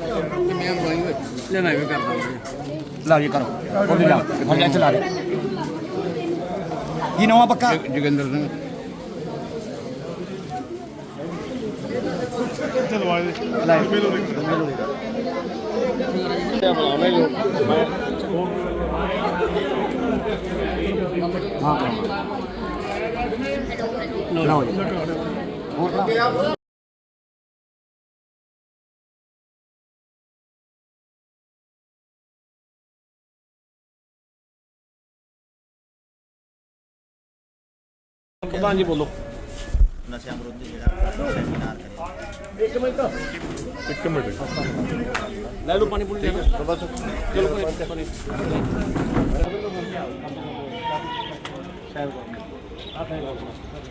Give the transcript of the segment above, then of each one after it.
ਮੈਂ ਲੈ ਮੈਂ ਵੀ ਕਰਦਾ ਲਾ ਜੀ ਕਰੋ ਬੋਲੀ ਲਾ ਹੁਣ ਲੈ ਚਲਾ ਦੇ ਕੀ ਨਵਾਂ ਪੱਕਾ ਜੋਗਿੰਦਰ ਸਿੰਘ ਹਾਂ ਹਾਂ ਲਓ ਜੀ ਹੋਰ ਪ੍ਰਧਾਨ ਜੀ ਬੋਲੋ। ਨਸ਼ਿਆਂ ਵਿਰੁੱਧ ਜਿਹੜਾ ਸੈਮੀਨਾਰ ਕਰਿਆ ਲੈ ਲਓ ਪਾਣੀ ਪੂਣੀ ਲੈਣਾ ਬਸ। ਚਲੋ ਕੋਈ ਪਾਣੀ ਹਾਂ ਜੀ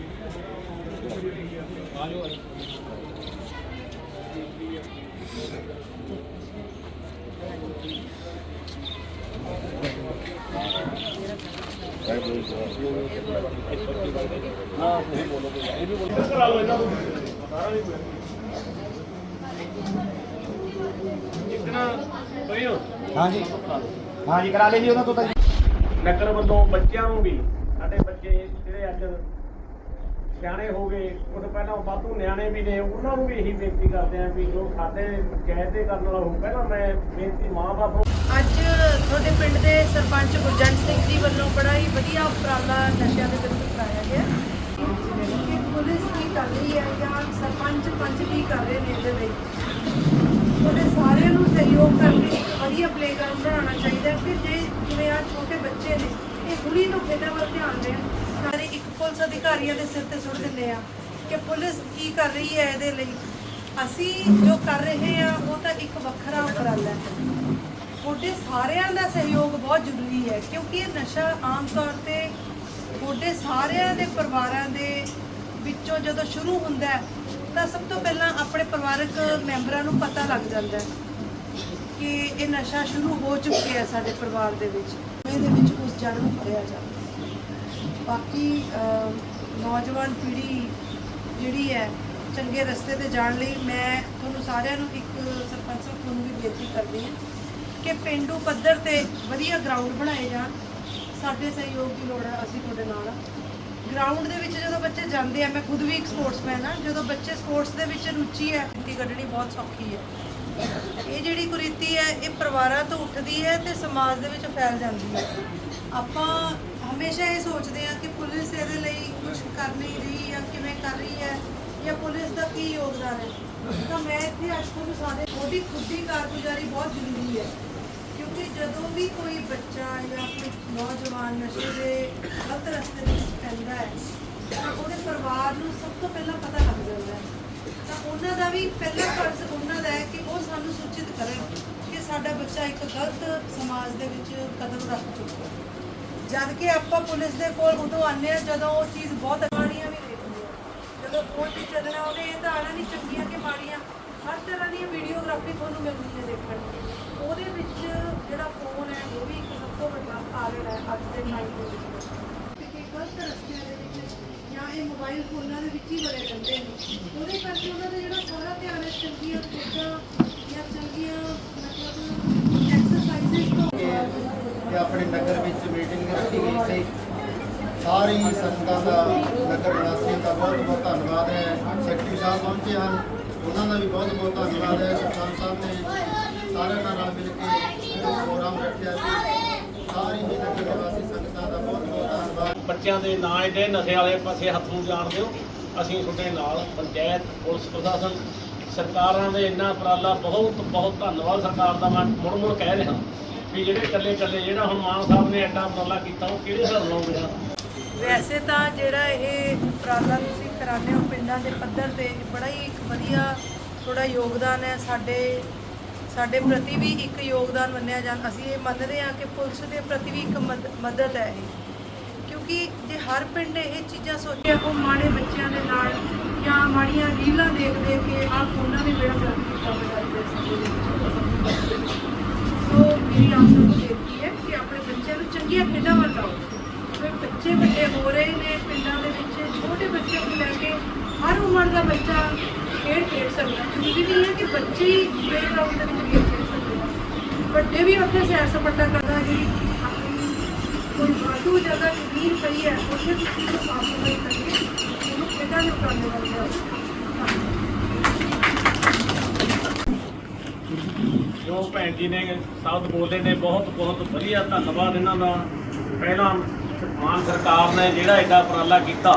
ਹਾਂਜੀ। ਹਾਂਜੀ ਕਰਾ ਲੈ ਜੀ ਉਹਨਾਂ ਤੋਂ ਤਾਂ ਨਗਰ ਵੱਲੋਂ ਬੱਚਿਆਂ ਨੂੰ ਵੀ ਸਾਡੇ ਬੱਚੇ ਜਿਹੜੇ ਅੱਜ ਸਿਆਣੇ ਹੋ ਗਏ, ਉਹ ਤੋਂ ਪਹਿਲਾਂ ਵਾਧੂ ਨਿਆਣੇ ਵੀ ਨੇ, ਉਹਨਾਂ ਨੂੰ ਵੀ ਇਹੀ ਬੇਨਤੀ ਕਰਦੇ ਆਂ ਵੀ ਜੋ ਸਾਡੇ ਪੰਚਾਇਤ ਦੇ ਕਰਨ ਵਾਲਾ ਹੋ ਪਹਿਲਾਂ ਮੈਂ ਬੇਨਤੀ ਮਾਂ-ਬਾਪ ਨੂੰ ਅੱਜ ਤੁਹਾਡੇ ਪਿੰਡ ਦੇ ਸਰਪੰਚ ਗੁਰਜੰਟ ਸਿੰਘ ਜੀ ਵੱਲੋਂ ਬੜਾ ਹੀ ਵਧੀਆ ਉਪਰਾਲਾ ਨਸ਼ਿਆਂ ਦੇ ਵਿਰੁੱਧ ਕਰਾਇਆ ਗਿਆ। ਕਿ ਪੁਲਿਸ ਕੀ ਕਰ ਰਹੀ ਹੈ ਜਾਂ ਸਰਪੰਚ ਪੰਚ ਕੀ ਕਰ ਰਹੇ ਨੇ ਇਹਦੇ ਲਈ? ਉਹਦੇ ਸਾਰਿਆਂ ਨੂੰ ਸਹਿਯੋਗ ਕਰਕੇ ਵਧੀਆ ਪਲੇਗਰਾਉਂਡ ਬਣਾਉਣਾ ਚਾਹੀਦਾ ਕਿ ਜੇ ਜਿਵੇਂ ਆ ਛੋਟੇ ਬੱਚੇ ਨੇ, ਇਹ ਹੁਣੀ ਤੋਂ ਖੇਡਾਂ ਵੱਲ ਧਿਆਨ ਦੇਣ। ਸਾਰੇ ਇੱਕ ਪੁਲਿਸ ਅਧਿਕਾਰੀਆਂ ਦੇ ਸਿਰ ਤੇ ਸੁੱਟ ਦਿੰਦੇ ਆ ਕਿ ਪੁਲਿਸ ਕੀ ਕਰ ਰਹੀ ਹੈ ਇਹਦੇ ਲਈ। ਅਸੀਂ ਜੋ ਕਰ ਰਹੇ ਆ ਉਹ ਤਾਂ ਇੱਕ ਵੱਖਰਾ ਉਪਰਾਲਾ ਹੈ। ਤੁਹਾਡੇ ਸਾਰਿਆਂ ਦਾ ਸਹਿਯੋਗ ਬਹੁਤ ਜ਼ਰੂਰੀ ਹੈ, ਕਿਉਂਕਿ ਇਹ ਨਸ਼ਾ ਆਮ ਤੌਰ ਤੇ ਤੁਹਾਡੇ ਸਾਰਿਆਂ ਦੇ ਪਰਿਵਾਰਾਂ ਦੇ ਵਿੱਚੋਂ ਜਦੋਂ ਸ਼ੁਰੂ ਹੁੰਦਾ ਹੈ, ਤਾਂ ਸਭ ਤੋਂ ਪਹਿਲਾਂ ਆਪਣੇ ਪਰਿਵਾਰਕ ਮੈਂਬਰਾਂ ਨੂੰ ਪਤਾ ਲੱਗ ਜਾਂਦਾ ਹੈ ਕਿ ਇਹ ਨਸ਼ਾ ਸ਼ੁਰੂ ਹੋ ਚੁੱਕਿਆ ਹੈ ਸਾਡੇ ਪਰਿਵਾਰ ਦੇ ਵਿੱਚ। ਇਹਦੇ ਵਿੱਚ ਉਸ ਜੜ ਨੂੰ ਫੜਿਆ ਜਾਵੇ। ਬਾਕੀ ਨੌਜਵਾਨ ਪੀੜ੍ਹੀ ਜਿਹੜੀ ਹੈ, ਚੰਗੇ ਰਸਤੇ ਤੇ ਜਾਣ ਲਈ ਮੈਂ ਤੁਹਾਨੂੰ ਸਾਰਿਆਂ ਨੂੰ ਇੱਕ ਸਰਪੰਚ ਸਾਹਿਬ ਤੁਹਾਨੂੰ ਵੀ ਬੇਨਤੀ ਕਰਦੀ ਹਾਂ ਕਿ ਪਿੰਡੂ ਪੱਧਰ ਤੇ ਵਧੀਆ ਗਰਾਊਂਡ ਬਣਾਏ ਜਾਣ। ਸਾਡੇ ਸਹਿਯੋਗ ਦੀ ਲੋੜ ਹੈ, ਅਸੀਂ ਤੁਹਾਡੇ ਨਾਲ ਹਾਂ। ਗਰਾਊਂਡ ਦੇ ਵਿੱਚ ਜਦੋਂ ਬੱਚੇ ਜਾਂਦੇ ਆ, ਮੈਂ ਖੁਦ ਵੀ ਇੱਕ ਸਪੋਰਟਸਮੈਨ ਹਾਂ, ਜਦੋਂ ਬੱਚੇ ਸਪੋਰਟਸ ਦੇ ਵਿੱਚ ਰੁਚੀ ਹੈ ਕੁਰੀਤੀ ਕੱਢਣੀ ਬਹੁਤ ਸੌਖੀ ਹੈ। ਇਹ ਜਿਹੜੀ ਕੁਰੀਤੀ ਹੈ, ਇਹ ਪਰਿਵਾਰਾਂ ਤੋਂ ਉੱਠਦੀ ਹੈ ਤੇ ਸਮਾਜ ਦੇ ਵਿੱਚ ਫੈਲ ਜਾਂਦੀ ਹੈ। ਆਪਾਂ ਹਮੇਸ਼ਾ ਇਹ ਸੋਚਦੇ ਹਾਂ ਕਿ ਪੁਲਿਸ ਇਹਦੇ ਲਈ ਕੁਝ ਕਰ ਨਹੀਂ ਰਹੀ ਜਾਂ ਕਿਵੇਂ ਕਰ ਰਹੀ ਹੈ ਜਾਂ ਪੁਲਿਸ ਦਾ ਕੀ ਯੋਗਦਾਨ ਹੈ। ਤਾਂ ਮੈਂ ਇੱਥੇ ਅੱਜ ਤੁਹਾਨੂੰ ਸਾਰੇ ਉਹਦੀ ਖੁਦ ਦੀ ਕਾਰਗੁਜ਼ਾਰੀ ਬਹੁਤ ਜ਼ਰੂਰੀ ਹੈ। ਕਿਉਂਕਿ ਜਦੋਂ ਵੀ ਕੋਈ ਬੱਚਾ ਜਾਂ ਕੋਈ ਨੌਜਵਾਨ ਨਸ਼ੇ ਦੇ ਗਲਤ ਰਸਤੇ ਦੇ ਵਿੱਚ ਪੈਂਦਾ ਹੈ, ਤਾਂ ਉਹਦੇ ਪਰਿਵਾਰ ਨੂੰ ਸਭ ਤੋਂ ਪਹਿਲਾਂ ਪਤਾ ਲੱਗ ਜਾਂਦਾ ਹੈ। ਤਾਂ ਉਹਨਾਂ ਦਾ ਵੀ ਪਹਿਲਾ ਫਰਜ਼ ਉਹਨਾਂ ਦਾ ਹੈ ਕਿ ਉਹ ਸਾਨੂੰ ਸੂਚਿਤ ਕਰਨ ਕਿ ਸਾਡਾ ਬੱਚਾ ਇੱਕ ਗਲਤ ਸਮਾਜ ਦੇ ਵਿੱਚ ਕਦਮ ਰੱਖ ਚੁੱਕਾ ਹੈ। ਜਦ ਕਿ ਆਪਾਂ ਪੁਲਿਸ ਦੇ ਕੋਲ ਉਦੋਂ ਆਉਂਦੇ ਹਾਂ ਜਦੋਂ ਉਹ ਚੀਜ਼ ਬਹੁਤ ਮਾੜੀਆਂ ਵੀ ਦੇਖਦੇ ਆ। ਜਦੋਂ ਫੋਨ ਤੇ ਚੱਲਣਾ ਉਹਨੇ ਇਹ ਤਾਂ ਆਣਾ ਨਹੀਂ ਚੰਗੀਆਂ ਕਿ ਮਾੜੀਆਂ। ਹਰ ਤਰ੍ਹਾਂ ਦੀ ਵੀਡੀਓਗ੍ਰਾਫੀ ਤੁਹਾਨੂੰ ਮਿਲਦੀ ਹੈ ਦੇਖਣ ਨੂੰ ਉਹਦੇ ਵਿੱਚ ਜਿਹੜਾ ਫੋਨ ਹੈ, ਉਹ ਵੀ ਇੱਕ ਸਭ ਤੋਂ ਵੱਡਾ ਕਾਰਨ ਹੈ ਅੱਜ ਦੇ ਟਾਈਮ ਦੇ ਵਿੱਚ। ਕਿ ਗਲਤ ਰਸਤਿਆਂ ਦੇ ਵਿੱਚ ਜਾਂ ਇਹ ਮੋਬਾਈਲ ਫੋਨਾਂ ਦੇ ਵਿੱਚ ਹੀ ਬੜੇ ਰਹਿੰਦੇ ਨੇ। ਉਹਦੇ ਕਰਕੇ ਉਹਨਾਂ ਦਾ ਜਿਹੜਾ ਸਾਰਾ ਧਿਆਨ ਹੈ, ਚੰਗੀਆਂ ਖੇਡਾਂ ਜਾਂ ਚੰਗੀਆਂ ਮਤਲਬ ਐਕਸਰਸਾਈਜ਼ਸ ਤੋਂ ਤੇ ਆਪਣੇ ਨਗਰ ਵਿੱਚ ਮੀਟਿੰਗ ਰੱਖੀ ਗਈ ਸੀ। ਸਾਰੀ ਸੰਗਤਾਂ ਦਾ, ਨਗਰ ਨਿਵਾਸੀਆਂ ਦਾ ਬਹੁਤ ਬਹੁਤ ਧੰਨਵਾਦ ਹੈ। ਸੈਕਟਰੀ ਸਾਹਿਬ ਪਹੁੰਚੇ ਹਨ। ਉਹਨਾਂ ਦਾ ਵੀ ਬਹੁਤ ਬਹੁਤ ਧੰਨਵਾਦ ਹੈ। ਸਰਪੰਚ ਸਾਹਿਬ ਨੇ ਸਾਰਿਆਂ ਨਾਲ ਰਲ ਮਿਲ ਕੇ ਪ੍ਰੋਗਰਾਮ ਰੱਖਿਆ ਸੀ। ਸਾਰੀ ਨਗਰ ਨਿਵਾਸੀ ਸੰਗਤਾਂ ਦਾ ਬਹੁਤ ਬਹੁਤ ਧੰਨਵਾਦ। ਬੱਚਿਆਂ ਦੇ ਨਾਂ ਇਹਦੇ ਨਸ਼ੇ ਵਾਲੇ ਪਾਸੇ ਹੱਥ ਨੂੰ ਜਾਣ ਦਿਓ। ਅਸੀਂ ਤੁਹਾਡੇ ਨਾਲ ਪੰਚਾਇਤ, ਪੁਲਿਸ ਪ੍ਰਸ਼ਾਸਨ, ਸਰਕਾਰਾਂ ਦੇ ਇੰਨਾ ਉਪਰਾਲਾ ਬਹੁਤ ਬਹੁਤ ਧੰਨਵਾਦ ਸਰਕਾਰ ਦਾ। ਮੈਂ ਮੁੜ ਮੁੜ ਕਹਿ ਰਿਹਾ। ਵੀ ਜਿਹੜੇ ਇਕੱਲੇ ਇਕੱਲੇ ਜਿਹੜਾ ਹੁਣ ਮਾਨ ਸਾਹਿਬ ਨੇ ਐਡਾ ਉਪਰਾਲਾ ਕੀਤਾ, ਉਹ ਕਿਹੜੇ ਹਿਸਾਬ ਨਾਲ ਹੋਇਆ ਵੈਸੇ ਤਾਂ ਜਿਹੜਾ ਇਹ ਉਪਰਾਲਾ ਤੁਸੀਂ ਕਰਾਉਂਦੇ ਹੋ ਪਿੰਡਾਂ ਦੇ ਪੱਧਰ ਤੇ ਬੜਾ ਹੀ ਇੱਕ ਵਧੀਆ ਥੋੜਾ ਯੋਗਦਾਨ ਹੈ ਸਾਡੇ ਸਾਡੇ ਪ੍ਰਤੀ ਵੀ ਇੱਕ ਯੋਗਦਾਨ ਮੰਨਿਆ ਜਾਂ ਅਸੀਂ ਇਹ ਮੰਨਦੇ ਹਾਂ ਕਿ ਪੁਲਿਸ ਦੇ ਪ੍ਰਤੀ ਵੀ ਇੱਕ ਮਦ- ਮਦਦ ਹੈ ਇਹ। ਕਿਉਂਕਿ ਜੇ ਹਰ ਪਿੰਡ ਇਹ ਚੀਜ਼ਾਂ ਸੋਚੇ ਉਹ ਮਾੜੇ ਬੱਚਿਆਂ ਦੇ ਨਾਲ ਜਾਂ ਮਾੜੀਆਂ ਰੀਲਾਂ ਦੇਖ ਦੇਖ ਕੇ ਆਹ ਫੋਨਾਂ ਦੇ ਬੇੜਾ ਗਰਕ ਕੀਤਾ ਹੋਇਆ ਅੱਜ ਦੇ ਸਮੇਂ ਦੇ ਆਪ ਨੂੰ ਬੇਨਤੀ ਹੈ ਕਿ ਆਪਣੇ ਬੱਚਿਆਂ ਨੂੰ ਚੰਗੀਆਂ ਖੇਡਾਂ ਵੱਲ ਲਾਓ। ਕਿਉਂਕਿ ਬੱਚੇ ਵੱਡੇ ਹੋ ਰਹੇ ਨੇ, ਪਿੰਡਾਂ ਦੇ ਵਿੱਚ ਛੋਟੇ ਬੱਚਿਆਂ ਨੂੰ ਲੈ ਕੇ ਹਰ ਉਮਰ ਦਾ ਬੱਚਾ ਖੇਡ ਖੇਡ ਸਕਦਾ। ਜ਼ਰੂਰੀ ਨਹੀਂ ਹੈ ਕਿ ਬੱਚੇ ਬੱਚੇ ਹੀ ਪਲੇਗਰਾਉਂਡ ਦੇ ਵਿੱਚ ਗੇਮ ਖੇਡ ਸਕਦੇ। ਵੱਡੇ ਵੀ ਉੱਥੇ ਸੈਰ ਸਪਾਟਾ ਕਰਨਾ ਜੀ ਆਪਣੀ ਕੋਈ ਵਾਧੂ ਜਗ੍ਹਾ ਜ਼ਮੀਨ ਪਈ ਹੈ, ਉੱਥੇ ਤੁਸੀਂ ਸਾਫ਼ ਸਫ਼ਾਈ ਕਰਕੇ ਉਹਨੂੰ ਖੇਡਾਂ ਨੂੰ ਕਰਨੇ ਵਾਲੇ ਹੋ ਜੋ ਭੈਣ ਜੀ ਨੇ ਸ਼ਬਦ ਬੋਲੇ ਨੇ, ਬਹੁਤ ਬਹੁਤ ਵਧੀਆ ਧੰਨਵਾਦ ਇਹਨਾਂ ਦਾ। ਪਹਿਲਾਂ ਮਾਨ ਸਰਕਾਰ ਨੇ ਜਿਹੜਾ ਐਡਾ ਉਪਰਾਲਾ ਕੀਤਾ,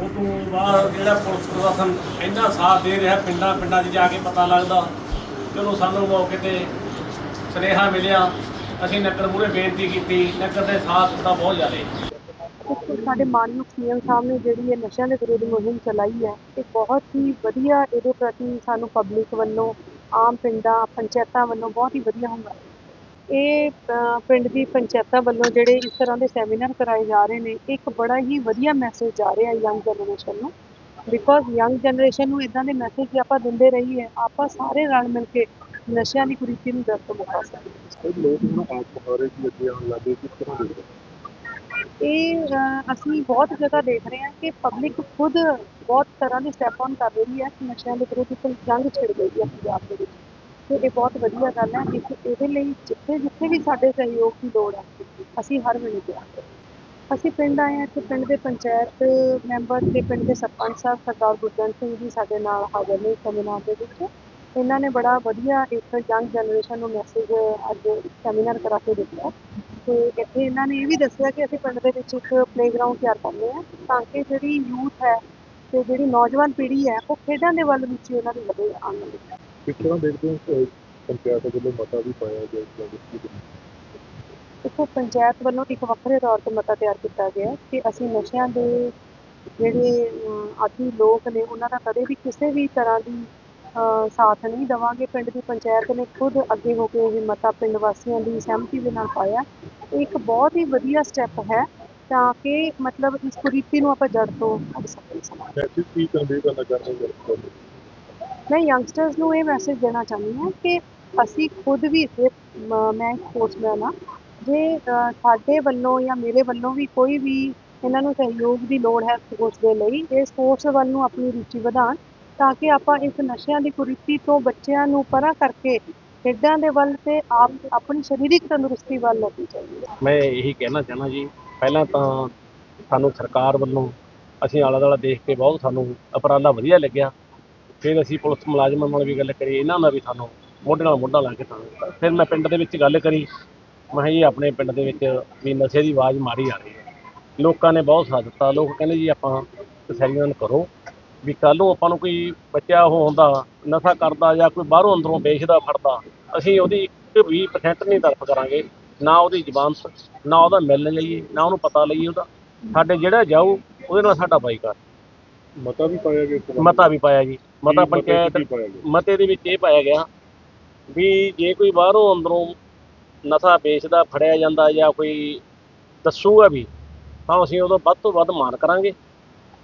ਉਹ ਤੋਂ ਬਾਅਦ ਜਿਹੜਾ ਪੁਲਿਸ ਪ੍ਰਸ਼ਾਸਨ ਇੰਨਾ ਸਾਥ ਦੇ ਰਿਹਾ, ਪਿੰਡਾਂ ਪਿੰਡਾਂ 'ਚ ਜਾ ਕੇ ਪਤਾ ਲੱਗਦਾ। ਚਲੋ ਸਾਨੂੰ ਮੌਕੇ ਤੇ ਸੁਨੇਹਾ ਮਿਲਿਆ, ਅਸੀਂ ਨਕਰ ਮੂਹਰੇ ਬੇਨਤੀ ਕੀਤੀ, ਨਕਰ ਦੇ ਸਾਥ ਦਿੱਤਾ ਬਹੁਤ ਜ਼ਿਆਦਾ। ਸਾਡੇ ਮਾਨਯੋਗ ਸੀਐਮ ਸਾਹਿਬ ਨੇ ਜਿਹੜੀ ਇਹ ਨਸ਼ਿਆਂ ਦੇ ਵਿਰੁੱਧ ਮੁਹਿੰਮ ਚਲਾਈ ਹੈ, ਇਹ ਬਹੁਤ ਹੀ ਵਧੀਆ ਇਹਦੇ ਪ੍ਰਤੀ ਸਾਨੂੰ ਪਬਲਿਕ ਵੱਲੋਂ ਆਮ ਪਿੰਡਾਂ, ਪੰਚਾਇਤਾਂ ਵੱਲੋਂ ਬਹੁਤ ਹੀ ਵਧੀਆ ਹੁੰਦਾ। ਇਹ ਪਿੰਡ ਦੀ ਪੰਚਾਇਤਾਂ ਵੱਲੋਂ ਜਿਹੜੇ ਇਸ ਤਰ੍ਹਾਂ ਦੇ ਸੈਮੀਨਾਰ ਕਰਾਏ ਜਾ ਰਹੇ ਨੇ, ਇੱਕ ਬੜਾ ਹੀ ਵਧੀਆ ਮੈਸੇਜ ਜਾ ਰਿਹਾ ਯੰਗ ਜਨਰੇਸ਼ਨ ਨੂੰ। ਬਿਕੋਜ਼ ਯੰਗ ਜਨਰੇਸ਼ਨ ਨੂੰ ਇਦਾਂ ਦੇ ਮੈਸੇਜ ਜੇ ਆਪਾਂ ਦਿੰਦੇ ਰਹੀਏ, ਆਪਾਂ ਸਾਰੇ ਰਲ ਮਿਲ ਕੇ ਨਸ਼ਿਆਂ ਦੀ ਕੁਰੀਤੀ ਨੂੰ ਦਰਦ ਮੁਕਾ ਸਕਦੇ ਹਾਂ। ਲੋਕ ਹੁਣ ਆਪ ਬੁਖਾਰੇ ਦੀ ਅੱਗੇ ਆਉਣ ਲੱਗੇ ਕਿਸ ਤਰ੍ਹਾਂ ਦੇ ਇਹ ਅਸੀਂ ਬਹੁਤ ਜਗ੍ਹਾ ਦੇਖ ਰਹੇ ਹਾਂ ਕਿ ਪਬਲਿਕ ਖੁਦ ਬਹੁਤ ਤਰ੍ਹਾਂ ਦੇ ਸਟੈਪ ਔਨ ਕਰ ਰਹੀ ਹੈ ਨਸ਼ਿਆਂ ਦੇ ਵਿਰੁੱਧ ਇੱਕ ਜੰਗ ਛਿੜ ਗਈ ਹੈ ਪੰਜਾਬ ਦੇ ਵਿੱਚ। ਤੇ ਇਹ ਬਹੁਤ ਵਧੀਆ ਗੱਲ ਹੈ ਇਸ ਇਹਦੇ ਲਈ ਜਿੱਥੇ ਜਿੱਥੇ ਵੀ ਸਾਡੇ ਸਹਿਯੋਗ ਦੀ ਲੋੜ ਹੈ, ਅਸੀਂ ਹਰ ਵੇਲੇ ਤਿਆਰ ਹਾਂ। ਅਸੀਂ ਪਿੰਡ ਆਏ ਹਾਂ ਤੇ ਪਿੰਡ ਦੇ ਪੰਚਾਇਤ ਮੈਂਬਰ ਤੇ ਪਿੰਡ ਦੇ ਸਰਪੰਚ ਸਾਹਿਬ ਸਰਦਾਰ ਗੁਰਜੰਟ ਸਿੰਘ ਜੀ ਸਾਡੇ ਨਾਲ ਹਾਜ਼ਰ ਨੇ ਸੈਮੀਨਾਰ ਦੇ ਵਿੱਚ। ਇਹਨਾਂ ਨੇ ਬੜਾ ਵਧੀਆ ਇੱਕ ਯੰਗ ਜਨਰੇਸ਼ਨ ਨੂੰ ਮੈਸੇਜ ਅੱਜ ਸੈਮੀਨਾਰ ਕਰਾ ਕੇ ਦਿੱਤਾ ਤੇ ਇੱਥੇ ਇਹਨਾਂ ਨੇ ਇਹ ਵੀ ਦੱਸਿਆ ਕਿ ਅਸੀਂ ਪਿੰਡ ਦੇ ਵਿੱਚ ਇੱਕ ਪਲੇਗਰਾਉਂਡ ਤਿਆਰ ਕਰਨੇ ਆ ਤਾਂ ਕਿ ਜਿਹੜੀ ਯੂਥ ਹੈ ਤੇ ਜਿਹੜੀ ਨੌਜਵਾਨ ਪੀੜ੍ਹੀ ਹੈ ਉਹ ਖੇਡਾਂ ਦੇ ਵੱਲ ਵਿੱਚ ਇਹਨਾਂ ਦੀ ਵਧੇ ਆਉਣ ਲੱਗੇ ਕਿਸ ਤਰ੍ਹਾਂ ਦੇਖਦੇ ਹੋ ਪੰਚਾਇਤ ਵੱਲੋਂ ਮਤਾ ਵੀ ਪਾਇਆ ਗਿਆ ਇਸ ਬਾਰੇ? ਦੇਖੋ ਪੰਚਾਇਤ ਵੱਲੋਂ ਇੱਕ ਵੱਖਰੇ ਤੌਰ ਤੇ ਮਤਾ ਤਿਆਰ ਕੀਤਾ ਗਿਆ ਕਿ ਅਸੀਂ ਨਸ਼ਿਆਂ ਦੇ ਜਿਹੜੇ ਆਦੀ ਲੋਕ ਨੇ ਉਹਨਾਂ ਦਾ ਕਦੇ ਵੀ ਕਿਸੇ ਵੀ ਤਰ੍ਹਾਂ ਦੀ ਸਾਥ ਨਹੀਂ ਦੇਵਾਂਗੇ। ਪਿੰਡ ਦੀ ਪੰਚਾਇਤ ਨੇ ਖੁਦ ਅੱਗੇ ਹੋ ਕੇ ਇਹ ਮਤਾ ਪਿੰਡ ਵਾਸੀਆਂ ਦੀ ਸਹਿਮਤੀ ਦੇ ਨਾਲ ਪਾਇਆ। ਇੱਕ ਬਹੁਤ ਹੀ ਵਧੀਆ ਸਟੈਪ ਹੈ ਤਾਂ ਕਿ ਮਤਲਬ ਇਸ ਕੁਰੀਤੀ ਨੂੰ ਆਪਾਂ ਜੜ ਤੋਂ ਕੱਢ ਸਕੀਏ। ਕੀ ਕਨਵੇ ਕਰਨਾ ਚਾਹੁੰਦੇ? ਮੈਂ ਯੰਗਸਟਰਸ ਨੂੰ ਇਹ ਮੈਸੇਜ ਦੇਣਾ ਚਾਹੁੰਦੀ ਹਾਂ ਕਿ ਅਸੀਂ ਖੁਦ ਵੀ ਮ- ਸਪੋਰਟਸਮੈਨ ਹਾਂ। ਜੇ ਸਾਡੇ ਵੱਲੋਂ ਜਾਂ ਮੇਰੇ ਵੱਲੋਂ ਵੀ ਕੋਈ ਵੀ ਇਹਨਾਂ ਨੂੰ ਸਹਿਯੋਗ ਦੀ ਲੋੜ ਹੈ ਸਪੋਰਟਸ ਦੇ ਲਈ ਇਹ ਸਪੋਰਟਸ ਵੱਲ ਨੂੰ ਆਪਣੀ ਰੁਚੀ ਵਧਾਉਣ। ਤਾਂ ਕਿ ਆਪਾਂ ਇਸ ਨਸ਼ਿਆਂ ਦੀ ਕੁਰੀਤੀ ਤੋਂ ਬੱਚਿਆਂ ਨੂੰ ਪਰਾਂ ਕਰਕੇ ਖੇਡਾਂ ਦੇ ਵੱਲ ਤੇ ਆਪ, ਆਪਣੀ ਸਰੀਰਕ ਤੰਦਰੁਸਤੀ ਵੱਲ ਲੈ ਕੇ ਚੱਲੀਏ ਮੈਂ ਇਹੀ ਕਹਿਣਾ ਚਾਹਨਾ ਜੀ, ਪਹਿਲਾਂ ਤਾਂ ਸਾਨੂੰ ਸਰਕਾਰ ਵੱਲੋਂ ਅਸੀਂ ਆਲਾ ਦਾਲਾ ਦੇਖ ਕੇ ਬਹੁਤ ਸਾਨੂੰ ਉਪਰਾਲਾ ਵਧੀਆ ਲੱਗਿਆ। ਫਿਰ ਅਸੀਂ ਪੁਲਿਸ ਮੁਲਾਜ਼ਮਾਂ ਨਾਲ ਵੀ ਗੱਲ ਕਰੀ, ਇਹਨਾਂ ਨਾਲ ਵੀ ਸਾਨੂੰ ਮੋਢੇ ਨਾਲ ਮੋਢਾ ਲਾ ਕੇ ਤਾਂ ਫਿਰ ਮੈਂ ਪਿੰਡ ਦੇ ਵਿੱਚ ਗੱਲ ਕਰੀ, ਮੈਂ ਕਿਹਾ ਜੀ ਆਪਣੇ ਪਿੰਡ ਦੇ ਵਿੱਚ ਵੀ ਨਸ਼ੇ ਦੀ ਆਵਾਜ਼ ਮਾਰੀ ਆ ਰਹੀ ਹੈ। ਲੋਕਾਂ ਨੇ ਬਹੁਤ ਸਾਥ ਦਿੱਤਾ, ਲੋਕ ਕਹਿੰਦੇ ਜੀ ਆਪਾਂ ਸੈਰੀਆਂ ਕਰੋ। ਵੀ ਕੱਲ੍ਹ ਨੂੰ ਆਪਾਂ ਨੂੰ ਕੋਈ ਬੱਚਾ ਉਹ ਹੁੰਦਾ ਨਸ਼ਾ ਕਰਦਾ ਜਾਂ ਕੋਈ ਬਾਹਰੋਂ ਅੰਦਰੋਂ ਵੇਚਦਾ ਫੜਦਾ ਅਸੀਂ ਉਹਦੀ ਇੱਕ ਵੀ ਪਰਸੈਂਟ ਨਹੀਂ ਤਰਫ ਕਰਾਂਗੇ ਨਾ ਉਹਦੀ ਜ਼ਮਾਨਤ ਨਾ ਉਹਦਾ ਮਿਲਣ ਲਈਏ ਨਾ ਉਹਨੂੰ ਪਤਾ ਲਈਏ ਉਹਦਾ। ਸਾਡੇ ਜਿਹੜਾ ਜਾਊ ਉਹਦੇ ਨਾਲ ਸਾਡਾ ਬਾਈਕਾਟ। ਮਤਾ ਵੀ ਪਾਇਆ ਗਿਆ ਮਤਾ ਵੀ ਪਾਇਆ ਜੀ ਮਤਾ ਪੰਚਾਇਤ ਮਤੇ ਦੇ ਵਿੱਚ ਇਹ ਪਾਇਆ ਗਿਆ ਵੀ ਜੇ ਕੋਈ ਬਾਹਰੋਂ ਅੰਦਰੋਂ ਨਸ਼ਾ ਵੇਚਦਾ ਫੜਿਆ ਜਾਂਦਾ ਜਾਂ ਕੋਈ ਦੱਸੂਗਾ ਵੀ ਤਾਂ ਅਸੀਂ ਉਦੋਂ ਵੱਧ ਤੋਂ ਵੱਧ ਮਾਨ ਕਰਾਂਗੇ।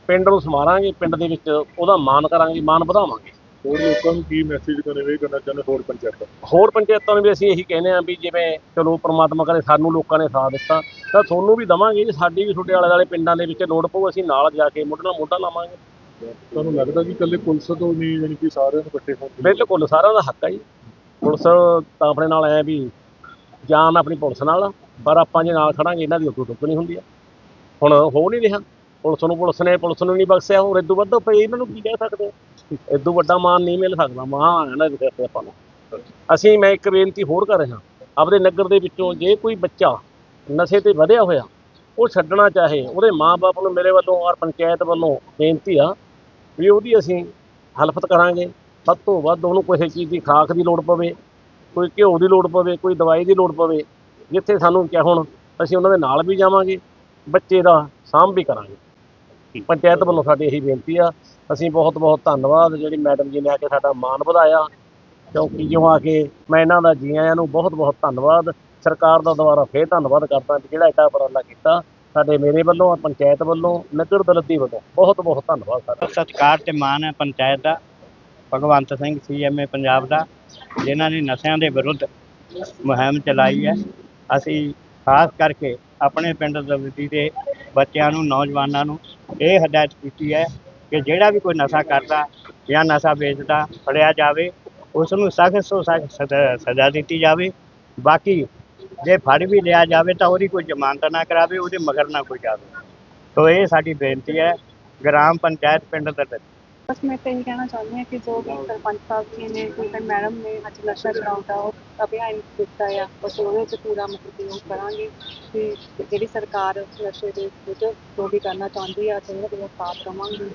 ਪਿੰਡ ਨੂੰ ਸਮਾਰਾਂਗੇ ਪਿੰਡ ਦੇ ਵਿੱਚ ਉਹਦਾ ਮਾਨ ਕਰਾਂਗੇ ਮਾਨ ਵਧਾਵਾਂਗੇ। ਹੋਰ ਲੋਕਾਂ ਨੂੰ ਕੀ ਮੈਸੇਜ ਕਨਵੇ ਕਰਨਾ ਚਾਹੁੰਦੇ ਹੋਰ ਪੰਚਾਇਤਾਂ ਹੋਰ ਪੰਚਾਇਤਾਂ ਨੂੰ ਵੀ ਅਸੀਂ ਇਹੀ ਕਹਿੰਦੇ ਹਾਂ ਵੀ ਜਿਵੇਂ ਚਲੋ ਪ੍ਰਮਾਤਮਾ ਕਰੇ ਸਾਨੂੰ ਲੋਕਾਂ ਨੇ ਸਾਥ ਦਿੱਤਾ ਤਾਂ ਤੁਹਾਨੂੰ ਵੀ ਦਵਾਂਗੇ ਜੀ ਸਾਡੀ ਵੀ ਤੁਹਾਡੇ ਆਲੇ ਦੁਆਲੇ ਪਿੰਡਾਂ ਦੇ ਵਿੱਚ ਲੋੜ ਪਊ ਅਸੀਂ ਨਾਲ ਜਾ ਕੇ ਮੋਢੇ ਨਾਲ ਮੋਢਾ ਲਾਵਾਂਗੇ। ਤੁਹਾਨੂੰ ਲੱਗਦਾ ਕਿ ਇਕੱਲੇ ਪੁਲਿਸ ਤੋਂ ਨਹੀਂ ਯਾਨੀ ਕਿ ਸਾਰਿਆਂ ਨੂੰ ਇਕੱਠੇ ਹੋਣ ਬਿਲਕੁਲ ਸਾਰਿਆਂ ਦਾ ਹੱਕ ਹੈ ਜੀ। ਪੁਲਿਸ ਤਾਂ ਆਪਣੇ ਨਾਲ ਐ ਵੀ ਜਾਨ ਆਪਣੀ ਪੁਲਿਸ ਨਾਲ ਆ, ਪਰ ਆਪਾਂ ਜੇ ਨਾਲ ਖੜਾਂਗੇ ਇਹਨਾਂ ਦੀ ਉੱਤੋਂ ਟੁੱਕ ਨਹੀਂ ਹੁੰਦੀ ਆ। ਹੁਣ ਹੋ ਨਹੀਂ ਰਿਹਾ। ਪੁਲਿਸ ਨੂੰ ਪੁਲਿਸ ਨੇ, ਪੁਲਿਸ ਨੂੰ ਨਹੀਂ ਬਖਸ਼ਿਆ। ਹੋਰ ਇਦੋਂ ਵੱਧ ਪਈ ਇਹਨਾਂ ਨੂੰ ਕੀ ਕਹਿ ਸਕਦੇ? ਇਦੋਂ ਵੱਡਾ ਮਾਨ ਨਹੀਂ ਮਿਲ ਸਕਦਾ। ਮਾਨ ਹੈ ਇਹਨਾਂ ਦੇ ਆਪਾਂ ਨੂੰ। ਅਸੀਂ, ਮੈਂ ਇੱਕ ਬੇਨਤੀ ਹੋਰ ਕਰ ਰਿਹਾ। ਆਪਦੇ ਨਗਰ ਦੇ ਵਿੱਚੋਂ ਜੇ ਕੋਈ ਬੱਚਾ ਨਸ਼ੇ ਤੇ ਵਧਿਆ ਹੋਇਆ, ਉਹ ਛੱਡਣਾ ਚਾਹੇ, ਉਹਦੇ ਮਾਪੇ ਨੂੰ ਮੇਰੇ ਵੱਲੋਂ ਔਰ ਪੰਚਾਇਤ ਵੱਲੋਂ ਬੇਨਤੀ ਆ ਵੀ ਉਹਦੀ ਅਸੀਂ ਹਲਫਤ ਕਰਾਂਗੇ। ਵੱਧ ਤੋਂ ਵੱਧ ਉਹਨੂੰ ਕਿਸੇ ਚੀਜ਼ ਦੀ ਖਾਕ ਦੀ ਲੋੜ ਪਵੇ, ਕੋਈ ਘਿਓ ਦੀ ਲੋੜ ਪਵੇ, ਕੋਈ ਦਵਾਈ ਦੀ ਲੋੜ ਪਵੇ, ਜਿੱਥੇ ਸਾਨੂੰ ਕਿਹਾ ਹੁਣ ਅਸੀਂ ਉਹਨਾਂ ਦੇ ਨਾਲ ਵੀ ਜਾਵਾਂਗੇ, ਬੱਚੇ ਦਾ ਸਾਂਭ ਵੀ ਕਰਾਂਗੇ। ਪੰਚਾਇਤ ਵੱਲੋਂ ਸਾਡੀ ਇਹੀ ਬੇਨਤੀ ਆ। ਅਸੀਂ ਬਹੁਤ ਬਹੁਤ ਧੰਨਵਾਦ ਜਿਹੜੀ ਮੈਡਮ ਜੀ ਨੇ ਆ ਕੇ ਸਾਡਾ ਮਾਣ ਵਧਾਇਆ। ਕਿਉਂਕਿ ਜੋ ਆ ਕੇ ਮੈਂ ਇਹਨਾਂ ਦਾ ਜੀ ਆਇਆਂ ਨੂੰ ਬਹੁਤ ਬਹੁਤ ਧੰਨਵਾਦ। ਸਰਕਾਰ ਦਾ ਦੁਬਾਰਾ ਫੇਰ ਧੰਨਵਾਦ ਕਰਦਾ ਜਿਹੜਾ ਐਡਾ ਉਪਰਾਲਾ ਕੀਤਾ। ਸਾਡੇ ਮੇਰੇ ਵੱਲੋਂ, ਪੰਚਾਇਤ ਵੱਲੋਂ, ਨਗਰ ਦਲਤੀ ਵੱਲੋਂ ਬਹੁਤ ਬਹੁਤ ਧੰਨਵਾਦ ਸਾਡਾ। ਸਤਿਕਾਰ ਤੇ ਮਾਣ ਹੈ ਪੰਚਾਇਤ ਦਾ, ਭਗਵੰਤ ਸਿੰਘ ਸੀਐਮਏ ਪੰਜਾਬ ਦਾ, ਜਿਨ੍ਹਾਂ ਨੇ ਨਸ਼ਿਆਂ ਦੇ ਵਿਰੁੱਧ ਮੁਹਿੰਮ ਚਲਾਈ ਹੈ। ਅਸੀਂ ਖਾਸ ਕਰਕੇ ਆਪਣੇ ਪਿੰਡ ਦਵਦੀ ਦੇ ਬੱਚਿਆਂ ਨੂੰ, ਨੌਜਵਾਨਾਂ ਨੂੰ ਇਹ ਹਦਾਇਤ ਕੀਤੀ ਹੈ ਕਿ ਜਿਹੜਾ ਵੀ ਕੋਈ ਨਸ਼ਾ ਕਰਦਾ ਜਾਂ ਨਸ਼ਾ ਵੇਚਦਾ, ਫੜਿਆ ਜਾਵੇ ਉਸ ਨੂੰ ਸਖਤ ਤੋਂ ਸਖਤ ਸਜ਼ਾ ਸਜ਼ਾ ਦਿੱਤੀ ਜਾਵੇ। ਬਾਕੀ ਜੇ ਫੜ ਵੀ ਲਿਆ ਜਾਵੇ ਤਾਂ ਉਹਦੀ ਕੋਈ ਜ਼ਮਾਨਤ ਨਾ ਕਰਾਵੇ, ਉਹਦੇ ਮਗਰ ਨਾ ਕੋਈ ਜਾਵੇ। ਤੋ ਇਹ ਸਾਡੀ ਬੇਨਤੀ ਹੈ, ਗ੍ਰਾਮ ਪੰਚਾਇਤ ਪਿੰਡ ਦਾ ਬਸ ਮੈਂ ਤਾਂ ਇਹੀ ਕਹਿਣਾ ਚਾਹੁੰਦੀ ਹਾਂ ਕਿ ਜੋ ਵੀ ਸਰਪੰਚ ਸਾਹਿਬ ਜੀ ਨੇ ਕੋਈ ਮੈਡਮ ਨੇ ਅੱਜ ਨਸ਼ਾ ਛਡਾਉਣ ਦਾ ਉਹ ਅਭਿਆਨ ਦਿੱਤਾ ਆ। ਬਸ ਉਹਦੇ 'ਚ ਪੂਰਾ ਮਤਲਬ ਉਹ ਕਰਾਂਗੇ ਕਿ ਜਿਹੜੀ ਸਰਕਾਰ ਨਸ਼ੇ ਦੇ ਵਿਰੁੱਧ ਜੋ ਵੀ ਕਰਨਾ ਚਾਹੁੰਦੀ ਆ, ਤੇ ਉਹਦੇ ਨਾਲ ਸਾਥ ਦੇਵਾਂਗੇ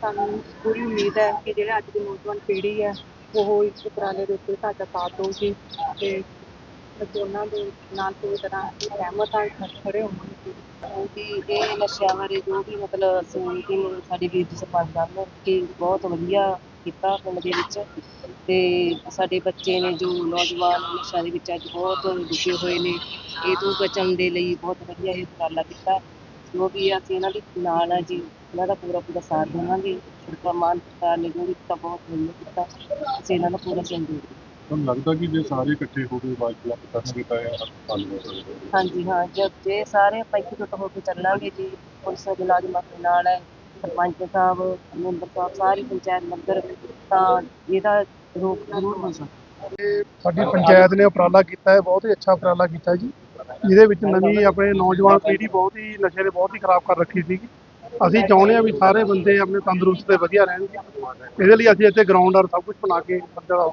ਸਾਨੂੰ ਪੂਰੀ ਉਮੀਦ ਹੈ ਕਿ ਜਿਹੜੇ ਅੱਜ ਦੀ ਨੌਜਵਾਨ ਪੀੜ੍ਹੀ ਹੈ, ਉਹ ਇਸ ਉਪਰਾਲੇ ਦੇ ਉੱਤੇ ਸਾਡਾ ਸਾਥ ਦੇਊਗੀ ਤੇ ਅਸੀਂ ਉਹਨਾਂ ਦੇ ਨਾਲ ਪੂਰੀ ਤਰ੍ਹਾਂ ਸਹਿਮਤ ਹਾਂ, ਖੜੇ ਹੋਵਾਂਗੇ। ਕਿ ਇਹ ਨਸ਼ਿਆਂ ਬਾਰੇ ਜੋ ਵੀ ਮਤਲਬ ਅਸੀਂ ਮੀਟਿੰਗ ਸਾਡੇ ਵੀਰ ਜੀ ਸਰਪੰਚ ਸਾਹਿਬ ਨੇ ਕਿ ਬਹੁਤ ਵਧੀਆ ਕੀਤਾ ਪਿੰਡ ਦੇ ਵਿੱਚ ਤੇ ਸਾਡੇ ਬੱਚੇ ਨੇ ਜੋ ਨੌਜਵਾਨ ਨਸ਼ਿਆਂ ਦੇ ਵਿੱਚ ਅੱਜ ਬਹੁਤ ਡੁੱਬੇ ਹੋਏ ਨੇ, ਇਹ ਤੋਂ ਬਚਣ ਦੇ ਲਈ ਬਹੁਤ ਵਧੀਆ ਇਹ ਉਪਰਾਲਾ ਕੀਤਾ। ਜੋ ਵੀ ਅਸੀਂ ਇਹਨਾਂ ਦੇ ਨਾਲ ਆ ਜੀ, ਇਹਨਾਂ ਦਾ ਪੂਰਾ ਪੂਰਾ ਸਾਥ ਦੇਵਾਂਗੇ। ਸਰਕਾਰ ਮਾਨ ਸਰਕਾਰ ਨੇ ਜੋ ਵੀ ਕੀਤਾ, ਬਹੁਤ ਵਧੀਆ ਕੀਤਾ। ਅਸੀਂ ਇਹਨਾਂ ਦਾ ਪੂਰਾ ਸਹਿਯੋਗ ਤੁਹਾਨੂੰ ਲੱਗਦਾ ਕਿ ਜੇ ਸਾਰੇ ਇਕੱਠੇ ਹੋ ਕੇ ਆਵਾਜ਼ ਬੁਲੰਦ ਕਰਨਗੇ ਤਾਂ ਇਹ ਹੱਲ ਹੋ ਸਕਦਾ। ਹੈ ਹਾਂਜੀ ਹਾਂ ਜਦ ਜੇ ਸਾਰੇ ਆਪਾਂ ਇਕਜੁੱਟ ਹੋ ਕੇ ਚੱਲਾਂਗੇ ਜੀ ਪੁਲਿਸ ਦੇ ਮੁਲਾਜ਼ਮਾਂ ਦੇ ਨਾਲ ਹੈ ਸਰਪੰਚ ਸਾਹਿਬ ਮੈਂਬਰ ਸਾਹਿਬ ਸਾਰੀ ਪੰਚਾਇਤ ਮੈਂਬਰ ਤਾਂ ਇਹਦਾ ਰੋਕ ਜ਼ਰੂਰ ਹੋ ਸਕਦਾ ਸਾਡੀ ਪੰਚਾਇਤ ਨੇ ਉਪਰਾਲਾ ਕੀਤਾ ਹੈ ਬਹੁਤ ਹੀ ਅੱਛਾ ਉਪਰਾਲਾ ਕੀਤਾ ਜੀ। ਜਿਹਦੇ ਵਿੱਚ ਨਵੀਂ ਆਪਣੇ ਨੌਜਵਾਨ ਪੀੜ੍ਹੀ ਬਹੁਤ ਹੀ ਨਸ਼ੇ ਨੇ ਬਹੁਤ ਹੀ ਖਰਾਬ ਕਰ ਰੱਖੀ ਸੀਗੀ। ਅਸੀਂ ਚਾਹੁੰਦੇ ਹਾਂ ਵੀ ਸਾਰੇ ਬੰਦੇ ਆਪਣੇ ਤੰਦਰੁਸਤ ਤੇ ਵਧੀਆ ਰਹਿਣਗੇ ਇਹਦੇ ਲਈ ਅਸੀਂ ਇੱਥੇ ਗਰਾਊਂਡ ਔਰ ਸਭ ਕੁਝ ਬਣਾ ਕੇ ਬੰਦੇ ਦਾ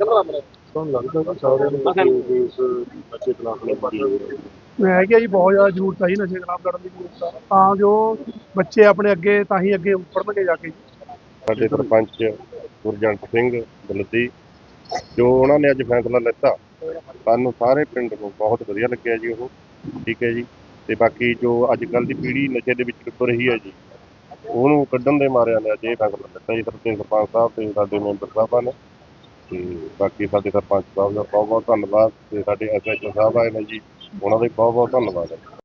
ਤੁਹਾਨੂੰ ਲੱਗਦਾ ਕਿ ਸਾਰਿਆਂ ਨੂੰ ਇਸ ਨਸ਼ੇ ਖਿਲਾਫ ਲੜਾਈ ਹੋ ਰਹੀ ਹੈ? ਮੈਂ ਹੈਗੀ ਆ ਜੀ ਬਹੁਤ ਜ਼ਿਆਦਾ ਜ਼ਰੂਰਤ ਹੈ ਜੀ ਨਸ਼ੇ ਖਿਲਾਫ ਲੜਨ ਦੀ ਜ਼ਰੂਰਤ ਹੈ। ਤਾਂ ਜੋ ਬੱਚੇ ਆਪਣੇ ਅੱਗੇ ਤਾਂ ਹੀ ਅੱਗੇ ਉੱਪਰਨਗੇ ਜਾ ਕੇ ਸਾਡੇ ਸਰਪੰਚ ਗੁਰਜੰਟ ਸਿੰਘ ਬਲਦੀ ਜੋ ਉਹਨਾਂ ਨੇ ਅੱਜ ਫੈਸਲਾ ਲਿੱਤਾ ਸਾਨੂੰ ਸਾਰੇ ਪਿੰਡ ਨੂੰ ਬਹੁਤ ਵਧੀਆ ਲੱਗਿਆ ਜੀ ਉਹ। ਠੀਕ ਹੈ ਜੀ। ਤੇ ਬਾਕੀ ਜੋ ਅੱਜ ਕੱਲ ਦੀ ਪੀੜ੍ਹੀ ਨਸ਼ੇ ਦੇ ਵਿੱਚ ਡੁੱਬ ਰਹੀ ਹੈ ਜੀ ਉਹਨੂੰ ਕੱਢਣ ਦੇ ਮਾਰਿਆ ਨੇ ਅੱਜ ਇਹ ਫੈਸਲਾ ਲਿੱਤਾ ਜੀ ਸਰਪੰਚ ਸਰਪੰਚ ਸਾਹਿਬ ਤੇ ਸਾਡੇ ਮੈਂਬਰ ਸਾਹਿਬਾਂ ਨੇ। ਤੇ ਬਾਕੀ ਸਾਡੇ ਸਰਪੰਚ ਸਾਹਿਬ ਦਾ ਬਹੁਤ ਬਹੁਤ ਧੰਨਵਾਦ ਤੇ ਸਾਡੇ ਐਸਐਚਓ ਸਾਹਿਬ ਆਏ ਨੇ ਜੀ, ਉਹਨਾਂ ਦਾ ਬਹੁਤ ਬਹੁਤ ਧੰਨਵਾਦ ਹੈ।